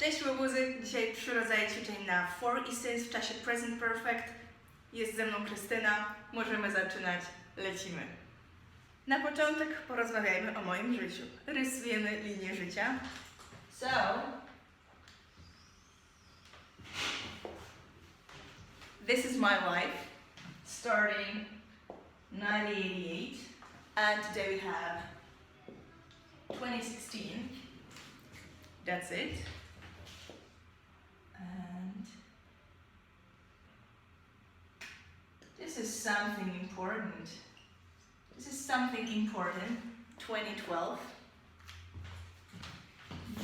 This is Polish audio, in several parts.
Cześć łobuzy! Dzisiaj trzy rodzaje ćwiczeń na for i since w czasie present perfect. Jest ze mną Krystyna. Możemy zaczynać. Lecimy. Na początek porozmawiajmy o moim życiu. Rysujemy linię życia. So, this is my life, starting 1988, and today we have 2016. That's it. Something important. This is something important. 2012.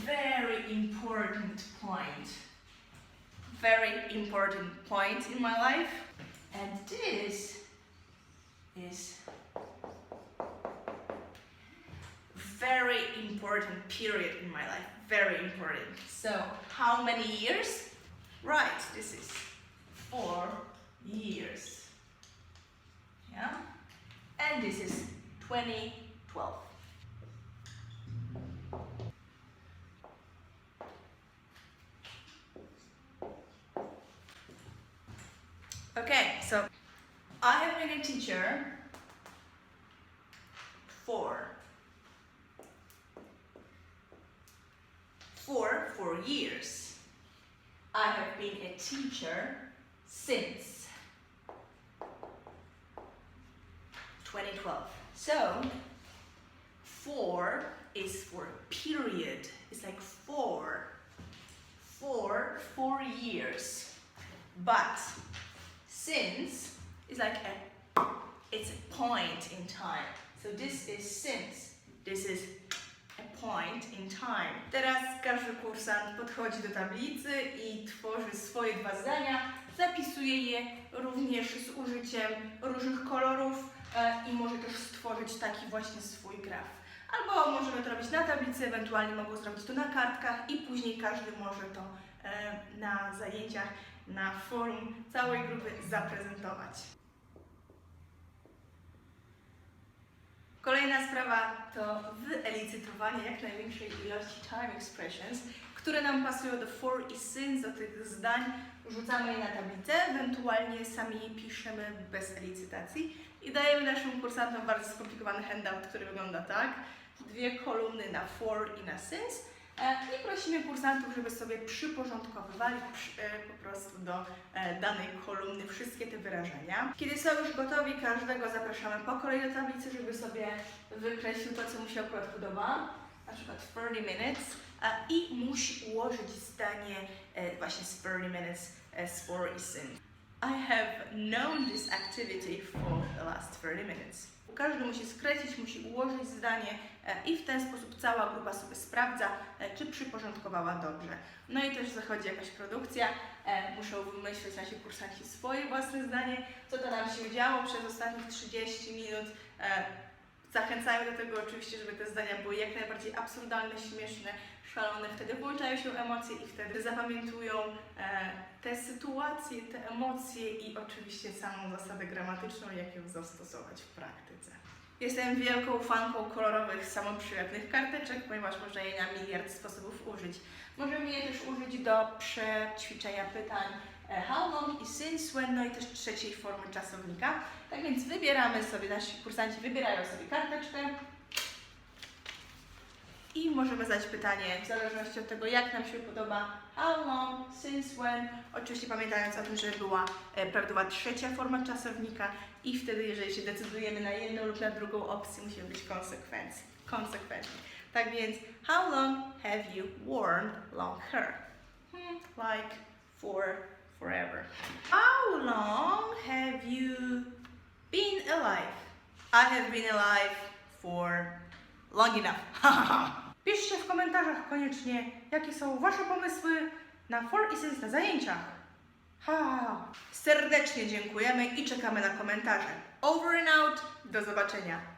Very important point. Very important point in my life. And this is very important period in my life. Very important. So, how many years? Right, this is four years. Yeah? And this is 2012. Okay, so I have been a teacher for for four years. I have been a teacher since 2012. So, four is for period. It's like four, four, four years. But since is like a, it's a point in time. So this is since. This is a point in time. Teraz każdy kursant podchodzi do tablicy i tworzy swoje dwa zdania. Zapisuje je również z użyciem różnych kolorów i może też stworzyć taki właśnie swój graf. Albo możemy to robić na tablicy, ewentualnie mogą zrobić to na kartkach i później każdy może to e, na zajęciach, na forum całej grupy zaprezentować. Kolejna sprawa to wyelicytowanie jak największej ilości time expressions, które nam pasują do for i since, do tych zdań. Rzucamy je na tablicę, ewentualnie sami je piszemy bez elicytacji i dajemy naszym kursantom bardzo skomplikowany handout, który wygląda tak. Dwie kolumny na for i na since i prosimy kursantów, żeby sobie przyporządkowywali przy- e, po prostu do e, danej kolumny wszystkie te wyrażenia. Kiedy są już gotowi, każdego zapraszamy po kolei do tablicy, żeby sobie wykreślił to, co mu się akurat podoba, przykład 30 minutes i musi ułożyć zdanie e, właśnie z 30 minutes e, for i since. I have known this activity for the last 30 minutes. Każdy musi skreślić, musi ułożyć zdanie e, i w ten sposób cała grupa sobie sprawdza, e, czy przyporządkowała dobrze. No i też zachodzi jakaś produkcja, e, muszą wymyślić nasi kursanci swoje własne zdanie, co to nam się działo przez ostatnich 30 minut. Zachęcamy do tego oczywiście, żeby te zdania były jak najbardziej absurdalne, śmieszne, szalone. Wtedy włączają się emocje i wtedy zapamiętują e, te sytuacje, te emocje i oczywiście samą zasadę gramatyczną, jak ją zastosować w praktyce. Jestem wielką fanką kolorowych, samoprzyjemnych karteczek, ponieważ można je na miliard sposobów użyć. Możemy je też użyć do przećwiczenia pytań e, how long i since when, no i też trzeciej formy czasownika. Tak więc wybieramy sobie, nasi kursanci wybierają sobie karteczkę i możemy zadać pytanie w zależności od tego, jak nam się podoba, how long, since when, oczywiście pamiętając o tym, żeby była e, prawidłowa trzecia forma czasownika i wtedy, jeżeli się decydujemy na jedną lub na drugą opcję, musimy być konsekwentni. Tak więc, how long have you worn long hair? Hmm, like for forever. How long have you been alive? I have been alive for long enough. Piszcie w komentarzach koniecznie, jakie są Wasze pomysły na for i since na zajęciach. Ha! Serdecznie dziękujemy i czekamy na komentarze. Over and out. Do zobaczenia.